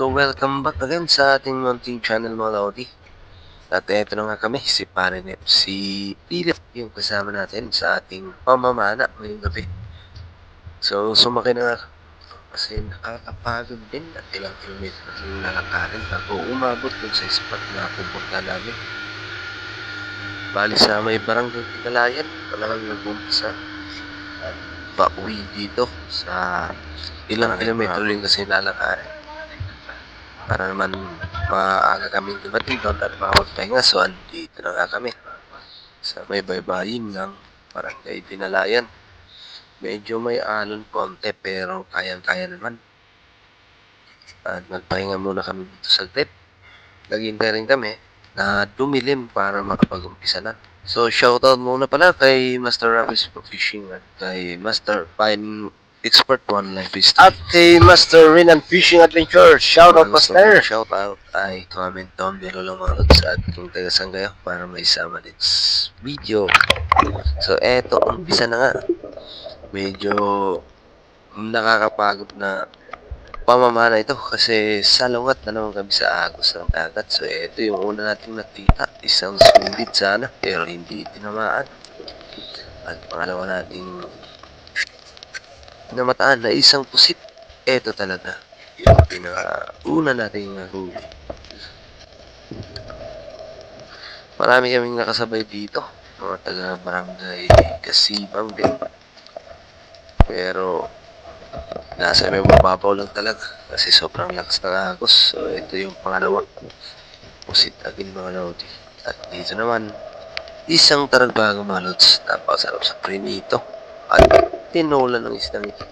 So, welcome back again sa ating munting channel mga Lodi. At eto na nga kami, si Parinep, si Philip, yung kasama natin sa ating pamamana ngayong gabi. So, sumakay na nga kasi nakakapagod din at ilang kilometro yung nakakarin bago umabot dun sa spot na pupunta namin. Bali sa may barangay Pinalayan, talagang nag-umpisa at pauwi dito sa ilang kilometro rin kasi lalakarin para naman maaga kami dumating doon at makapagpahinga. So, andito na nga kami sa may baybayin ng barangay Pinalayan. Medyo may alon konti pero kayang-kaya naman. At nagpahinga muna kami dito sa trip. Naghintay rin kami na dumilim para makapag-umpisa na. So, shoutout muna pala kay Master for Fishing at kay Master Pine Expert One Life is At kay Master Renan Fishing Adventure. Shoutout, Master! Shoutout ay comment down below lang mga lods at kung taga saan kayo para may isama din video. So, eto, umpisa na nga. Medyo nakakapagod na pamamana ito kasi salungat na naman kami sa agos ng dagat. So, ito yung una nating nakita. Isang sulit sana pero hindi tinamaan. At pangalawa nating namataan na isang pusit. Ito talaga. Yung pinaka-una nating nahuli. Marami kaming nakasabay dito. Mga taga barangay Kasibang din. Pero nasa may mababaw lang talaga kasi sobrang lakas ng agos. So ito yung pangalawa. Pusit agin mga lodi. At dito naman, isang taragbago mga lods. Napakasarap sa prinito. At tinola ng isdang ito.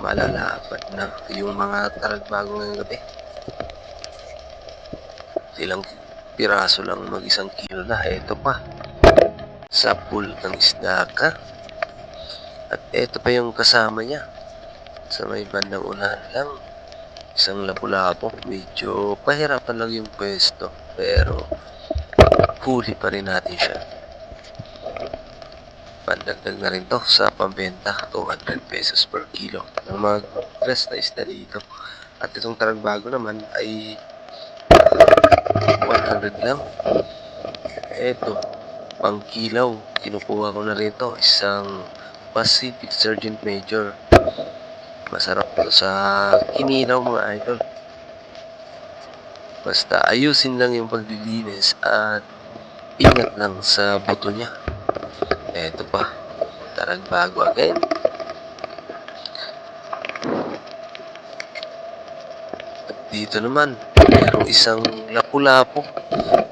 Malalapat na yung mga taragbago ngayong gabi. Ilang piraso lang mag isang kilo na. Ito pa. Sa pool ng isda ka. At ito pa yung kasama niya. Sa may bandang unahan lang. Isang lapu-lapo. Medyo pahirapan lang yung pwesto. Pero huli pa rin natin siya. Pandagdag na rin to sa pambenta. 200 pesos per kilo. Ang mga dress na isda dito. At itong taragbago naman ay 100 lang. Eto, pang kilaw. Kinukuha ko na rito. Isang Pacific Sergeant Major. Masarap to sa kinilaw mga idol. Basta ayusin lang yung paglilinis at ingat lang sa buto niya. Eto pa. Tarang bago again. At dito naman, merong isang lapu-lapo.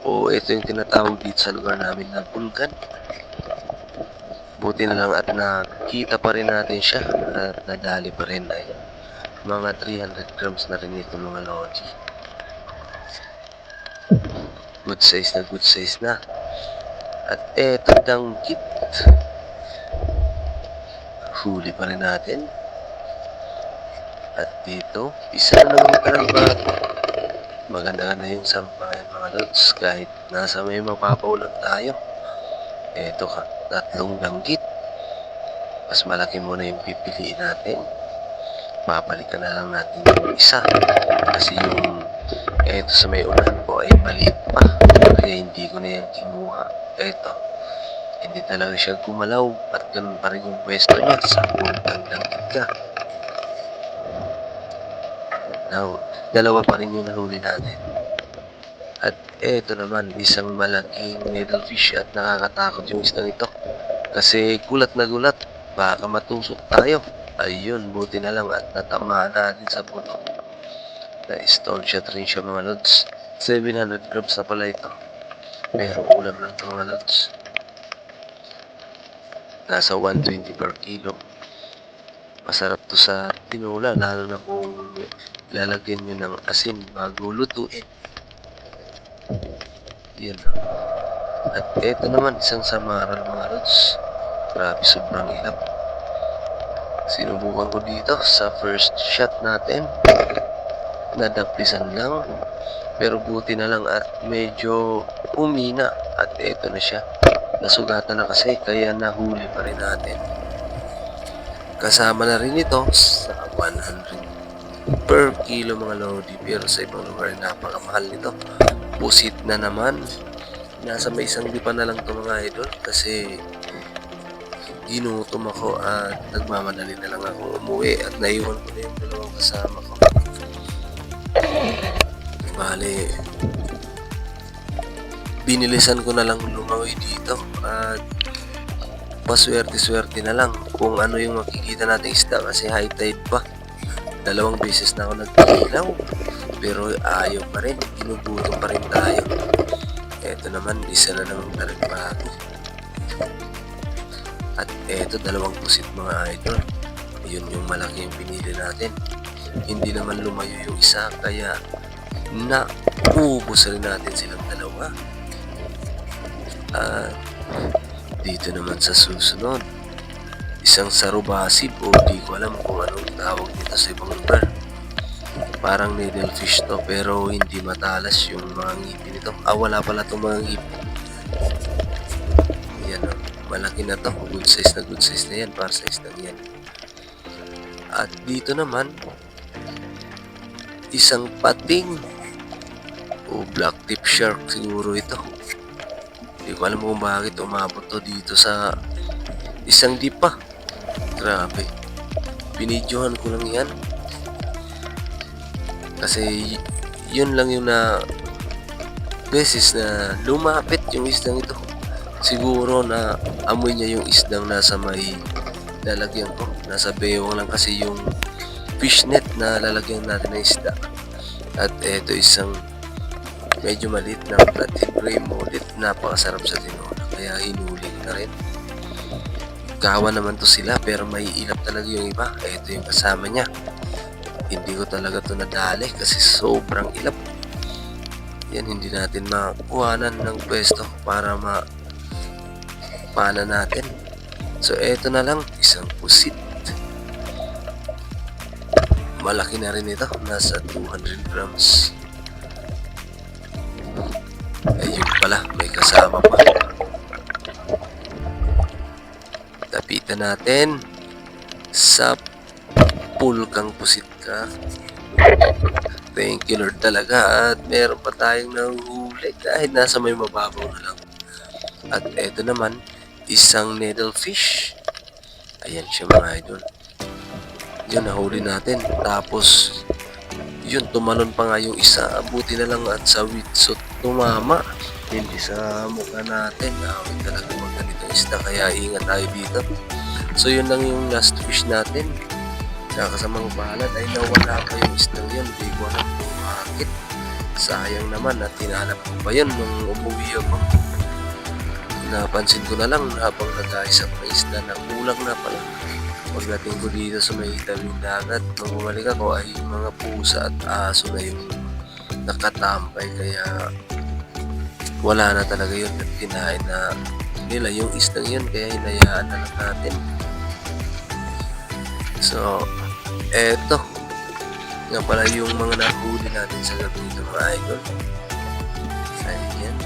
O ito yung tinatawag dito sa lugar namin na bulgan. Buti na lang at nakita pa rin natin siya at nadali pa rin ay mga 300 grams na rin ito mga lodi. Good size na good size na. At eto danggit. Huli pa rin natin. At dito, isa na naman karangbago. Maganda na yung sampayan mga lods kahit nasa may mapapaw lang tayo. Eto ka, tatlong danggit. Mas malaki muna yung pipiliin natin. Papalikan na lang natin yung isa. Kasi yung eto sa may unahan ko ay maliit pa. Kaya hindi ko na yan kinuha. Eto, hindi talaga siya gumalaw at ganun pa rin yung pwesto niya sa puntang danggit ka. Now, dalawa pa rin yung nahuli natin. At eto naman, isang malaking needlefish at nakakatakot yung isdang ito. Kasi gulat na gulat, baka matusok tayo. Ayun, buti na lang at natamaan natin sa puno. Na-stone shot rin siya mga lods. 700 grams na pala ito. Pero ulam ito mga lods. Nasa 120 per kilo. Masarap to sa tinula, lalo na kung lalagyan nyo ng asin bago lutuin. Yan. At eto naman, isang samaral mga lods. Grabe, sobrang hilap. Sinubukan ko dito sa first shot natin. Nadaplisan lang. Pero buti na lang at medyo umina. At eto na siya. Nasugatan na kasi kaya nahuli pa rin natin. Kasama na rin ito sa 100 per kilo mga lodi. Pero sa ibang lugar, napakamahal nito. Pusit na naman. Nasa may isang lipa na lang ito mga idol. Kasi ginutom ako at nagmamadali na lang ako umuwi at naiwan ko na yung dalawang kasama ko. Bale, binilisan ko na lang lumawi dito at paswerte-swerte na lang kung ano yung makikita nating isda kasi high tide pa. Dalawang beses na ako nagpapinaw pero ayaw pa rin, ginugutom pa rin tayo. Eto naman, isa na naman talagbago. At eto, dalawang pusit mga idol. Yun yung malaki yung pinili natin. Hindi naman lumayo yung isa, kaya naubos rin natin silang dalawa. At dito naman sa susunod, isang sarubasib o di ko alam kung anong tawag nito sa ibang lugar. Parang needlefish to pero hindi matalas yung mga ngipin nito. Ah, wala pala itong mga ngipin. Yan o. Malaki na to. Good size na good size na yan. Para size na yan. At dito naman, isang pating o black tip shark siguro ito. Hindi ko alam kung bakit umabot to dito sa isang dipa. Grabe. Binidyohan ko lang yan. Kasi yun lang yung na beses na lumapit yung isdang ito. Siguro na amoy niya yung isdang nasa may lalagyan ko. Nasa bewang lang kasi yung fishnet na lalagyan natin ng isda. At eto isang medyo maliit na flathead gray mullet. Napakasarap sa tinola. Kaya hinuli ko na rin. Kawa naman to sila pero may ilap talaga yung iba. Eto yung kasama niya. Hindi ko talaga to nadali kasi sobrang ilap. Yan hindi natin makuhanan ng pwesto para ma pana natin. So eto na lang isang pusit. Malaki na rin ito. Nasa 200 grams. Ayun pala, may kasama pa. Tapitan natin sa pulkang pusit ka. Thank you Lord talaga at meron pa tayong nahuhuli kahit nasa may mababaw na lang. At eto naman, isang needlefish. Ayan siya mga idol. Yun, nahuli natin. Tapos, yun, tumalon pa nga yung isa. Buti na lang at sa witsot tumama. Hindi sa mukha natin. Awit talaga mga ganitong isda. Kaya ingat tayo dito. So, yun lang yung last fish natin. Nakasamang bahala dahil nawala pa yung isdang yun. Hindi ko alam kung bakit. Sayang naman at tinanap ko pa yun nung umuwi ako. Napansin ko na lang habang nag-aisap ng isda na kulang na pala. Pagdating ko dito sa may tabing dagat, nung bumalik ako ay mga pusa at aso na yung nakatambay kaya wala na talaga yun at kinain na nila yung isdang yun kaya hinayaan na lang natin. So, eto nga pala yung mga nahuli natin sa gabi nito mga idol. Ayan.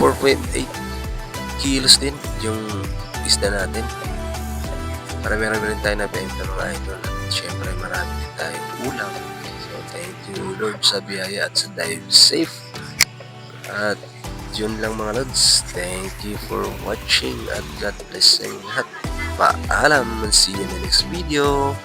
4.8 kilos din yung isda natin. Marami-rami rin tayo na benta mga idol. At syempre marami din tayong ulam. So thank you Lord sa biyaya at sa dive safe. At yun lang mga lods. Thank you for watching at God bless sa lahat. Paalam and see you in the next video.